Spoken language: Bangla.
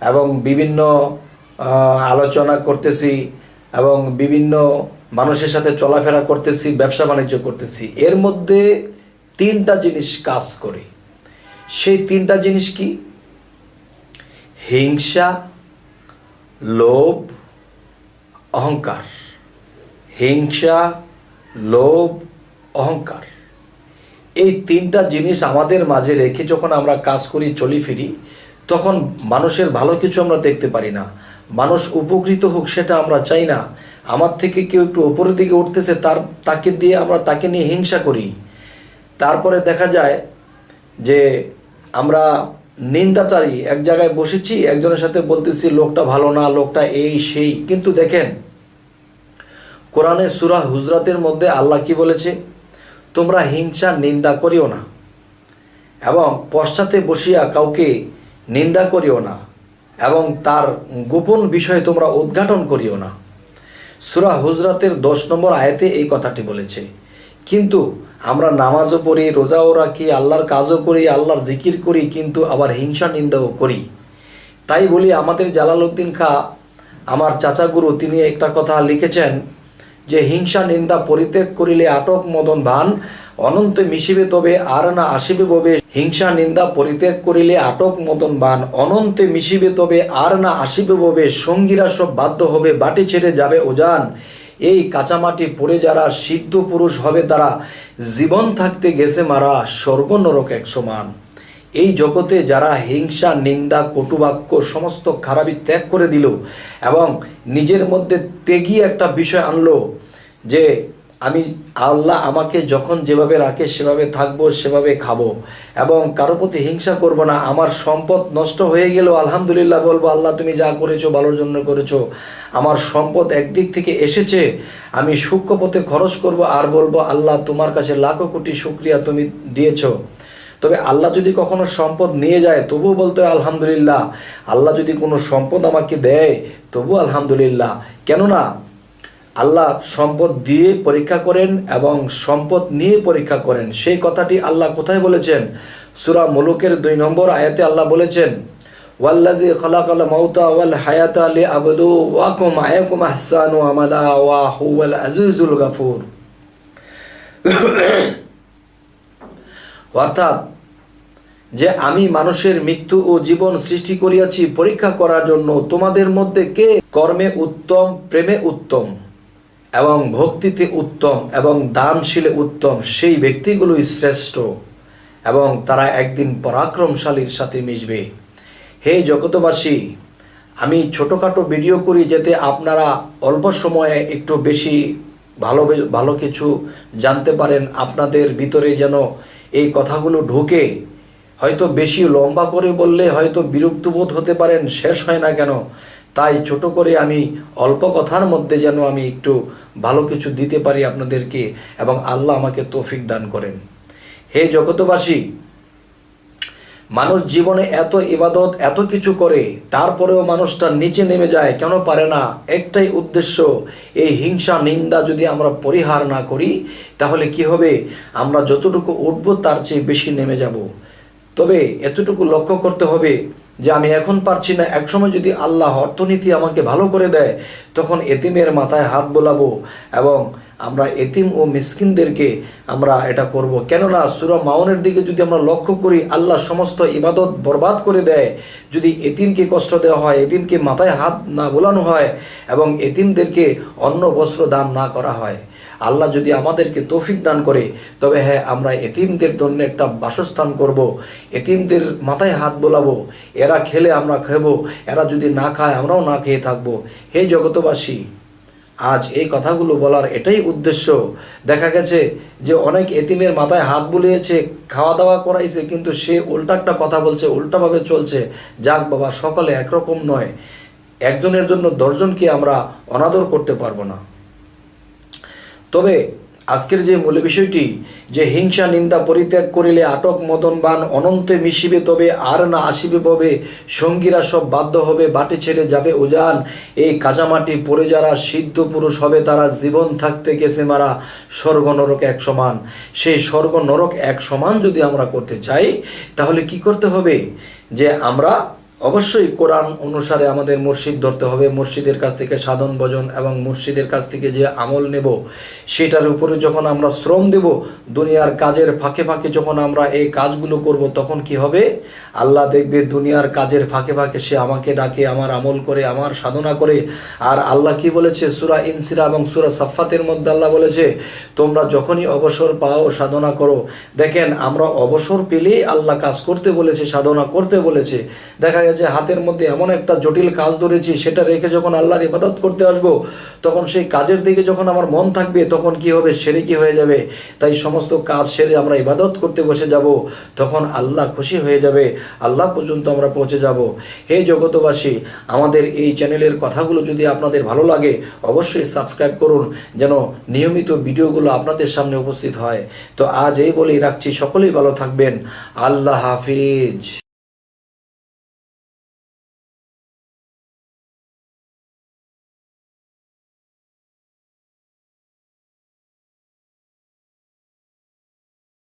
এবং বিভিন্ন আলোচনা করতেছি এবং বিভিন্ন মানুষের সাথে চলাফেরা করতেছি, ব্যবসা বাণিজ্য করতেছি। এর মধ্যে তিনটা জিনিস কাজ করে। সেই তিনটা জিনিস কি? হিংসা, লোভ, অহংকার। হিংসা, লোভ, অহংকার। এই তিনটা জিনিস আমাদের মাঝে রেখে যখন আমরা কাজ করি, চলি ফিরি তখন মানুষের ভালো কিছু আমরা দেখতে পারি না। মানুষ উপকৃত হোক সেটা আমরা চাই না। আমার থেকে কেউ একটু ওপরের দিকে উঠতেছে, তার, তাকে দিয়ে আমরা তাকে নিয়ে হিংসা করি। তারপরে দেখা যায় যে আমরা নিন্দাচারী এক জায়গায় বসেছি, একজনের সাথে বলতেছি, লোকটা ভালো না, লোকটা এই, সেই। কিন্তু দেখেন কোরআনের সুরা হুজরাতের মধ্যে আল্লাহ কি বলেছে? তোমরা হিংসা, নিন্দা করিও না। এবং পশ্চাতে বসিয়া কাউকে নিন্দা করিও না এবং তার গোপন বিষয়ে তোমরা উদ্ঘাটন করিও না। সুরা হুজরাতের দশ নম্বর আয়াতে এই কথাটি বলেছে, কিন্তু আমরা নামাজও পড়ি, রোজাও রাখি, আল্লাহর কাজও করি, আল্লাহর জিকির করি, কিন্তু আবার হিংসা নিন্দাও করি। তাই বলি আমাদের জালালউদ্দিন খা, আমার চাচা গুরু, তিনি একটা কথা লিখেছেন যে হিংসা, নিন্দা পরিত্যাগ করিলে আটক মদন ভান, অনন্ত মিশিবে তবে আর না আসিবে ববে। হিংসা, নিন্দা পরিত্যাগ করিলে আটক মদন বান অনন্তে মিশিবে তবে আর না আসিবে ববে। সঙ্গীরা সব বাধ্য হবে, বাটি ছেড়ে যাবে ওজান এই কাঁচামাটি পড়ে যারা সিদ্ধ পুরুষ হবে তারা। জীবন থাকতে গেছে মারা, স্বর্গ নরক এক সমান। এই জগতে যারা হিংসা, নিন্দা, কটুবাক্য, সমস্ত খারাপি ত্যাগ করে দিল এবং নিজের মধ্যে ত্যাগী একটা বিষয় আনলো যে আমি আল্লাহ আমাকে যখন যেভাবে রাখে সেভাবে থাকব, সেভাবে খাব এবং কারও প্রতি হিংসা করব না। আমার সম্পদ নষ্ট হয়ে গেলেও আলহামদুলিল্লাহ বলব, আল্লাহ, তুমি যা করেছ ভালোর জন্য করেছ। আমার সম্পদ একদিক থেকে এসেছে, আমি সূক্ষ্ম পথে খরচ করব আর বলব, আল্লাহ, তোমার কাছে লাখো কোটি শুক্রিয়া তুমি দিয়েছ। তবে আল্লাহ যদি কখনো সম্পদ নিয়ে যায়, তবুও বলতে আলহামদুলিল্লাহ। আল্লাহ যদি কোনো সম্পদ আমাকে দেয় তবু আলহামদুলিল্লাহ। কেননা, আল্লাহ সম্পদ দিয়ে পরীক্ষা করেন এবং সম্পদ নিয়ে পরীক্ষা করেন। সেই কথাটি আল্লাহ কোথায় বলেছেন? সুরা মুলুকের দুই নম্বর আয়াতে আল্লাহ বলেছেন ওয়াল্লাজি খলাকাল মাউতা ওয়াল হায়াতা লি আবদু ওয়াকুম আয়াকুম আহসানু আমালা ওয়া হুয়াল আজিজুল গাফুর। অর্থাৎ যে আমি মানুষের মৃত্যু ও জীবন সৃষ্টি করিয়াছি পরীক্ষা করার জন্য তোমাদের মধ্যে কে কর্মে উত্তম, প্রেমে উত্তম এবং ভক্তিতে উত্তম এবং দানশীলে উত্তম সেই ব্যক্তিগুলোই শ্রেষ্ঠ এবং তারা একদিন পরাক্রমশালীর সাথে মিশবে। হে জগতবাসী আমি ছোটোখাটো ভিডিও করি যাতে আপনারা অল্প সময়ে একটু বেশি ভালো ভালো কিছু জানতে পারেন। আপনাদের ভিতরে যেন এই কথাগুলো ঢোকে হয়তো বেশি লম্বা করে বললে হয়তো বিরক্তবোধ হতে পারেন, শেষ হয় না কেন? তাই ছোট করে আমি অল্প কথার মধ্যে যেন আমি একটু ভালো কিছু দিতে পারি আপনাদেরকে এবং আল্লাহ আমাকে তৌফিক দান করেন। হে জগতবাসী মানুষ জীবনে এত ইবাদত, এত কিছু করে, তারপরেও মানুষটা নিচে নেমে যায়, কেন পারে না? একটাই উদ্দেশ্য, এই হিংসা, নিন্দা যদি আমরা পরিহার না করি, তাহলে কি হবে? আমরা যতটুকু উঠব, তার চেয়ে বেশি নেমে যাব। তবে এতটুকু লক্ষ্য করতে হবে যে আমি এখন পারছি না। একসময় যদি আল্লাহ অর্থনীতি আমাকে ভালো করে দেয়, তখন এতিমের মাথায় হাত বোলাবো এবং আমরা এতিম ও মিসকিনদেরকে আমরা এটা করব। কেননা সুরা মাউনের দিকে যদি আমরা লক্ষ্য করি, আল্লাহ সমস্ত ইবাদত বরবাদ করে দেয়। যদি এতিমকে কষ্ট দেওয়া হয়, এতিমকে মাথায় হাত না বোলানো হয় এবং এতিমদেরকে অন্ন বস্ত্র দান না করা হয়, আল্লাহ যদি আমাদেরকে তৌফিক দান করে, তবে হ্যাঁ আমরা এতিমদের জন্য একটা বাসস্থান করব, এতিমদের মাথায় হাত বোলাবো, এরা খেলে আমরা খেবো, এরা যদি না খায় আমরাও না খেয়ে থাকব। হে জগতবাসী আজ এই কথাগুলো বলার এটাই উদ্দেশ্য। দেখা গেছে যে অনেক এতিমের মাথায় হাত বুলিয়েছে খাওয়া দাওয়া করাইছে, কিন্তু সে উল্টা একটা কথা বলছে, উল্টাভাবে চলছে। যাক বাবা, সকলে একরকম নয়। একজনের জন্য দশজনকে আমরা অনাদর করতে পারব না। তবে আজকের যে মূল বিষয়টি, যে হিংসা নিন্দা পরিত্যাগ করিলে আটক মদন বান অনন্তে মিশিবে তবে আর না আসিবে ববে, সঙ্গীরা সব বাধ্য হবে, বাটে ছেড়ে যাবে উজান এই কাঁচামাটি পড়ে যারা সিদ্ধ পুরুষ হবে, তারা জীবন থাকতে গেছে মারা স্বর্গ নরক এক সমান। সেই স্বর্গ নরক এক সমান যদি আমরা করতে চাই, তাহলে কি করতে হবে? যে আমরা অবশ্যই কোরআন অনুসারে আমাদের মসজিদ ধরতে হবে। মসজিদের কাছ থেকে সাধন, ভজন এবং মসজিদের কাছ থেকে যে আমল নেব, সেটার উপরে যখন আমরা শ্রম দেব, দুনিয়ার কাজের ফাঁকে ফাঁকে যখন আমরা এই কাজগুলো করব, তখন কি হবে? আল্লাহ দেখবে দুনিয়ার কাজের ফাঁকে ফাঁকে সে আমাকে ডাকে, আমার আমল করে, আমার সাধনা করে। আর আল্লাহ কি বলেছে? সুরা ইনসিরা এবং সুরা সাফাতের মধ্যে আল্লাহ বলেছে, তোমরা যখনই অবসর পাও, সাধনা করো। দেখেন, আমরা অবসর পেলেই আল্লাহ কাজ করতে বলেছে, সাধনা করতে বলেছে। দেখা গেছে হাতের মধ্যে এমন একটা জটিল কাজ ধরেছি, সেটা রেখে যখন আল্লাহর ইবাদত করতে আসব, তখন সেই কাজের দিকে যখন আমার মন থাকবে, তখন কি হবে? সেরে কি হয়ে যাবে। তাই সমস্ত কাজ সেরে আমরা ইবাদত করতে বসে যাব, তখন আল্লাহ খুশি হয়ে যাবে। আল্লাহ পর্যন্ত আমরা পৌঁছে যাব। হে জগতবাসী আমাদের এই চ্যানেলের কথাগুলো যদি আপনাদের ভালো লাগে, অবশ্যই সাবস্ক্রাইব করুন, যেন নিয়মিত ভিডিওগুলো আপনাদের সামনে উপস্থিত হয়। তো আজ এই বলেই রাখছি। সকলেই ভালো থাকবেন। আল্লাহ হাফিজ।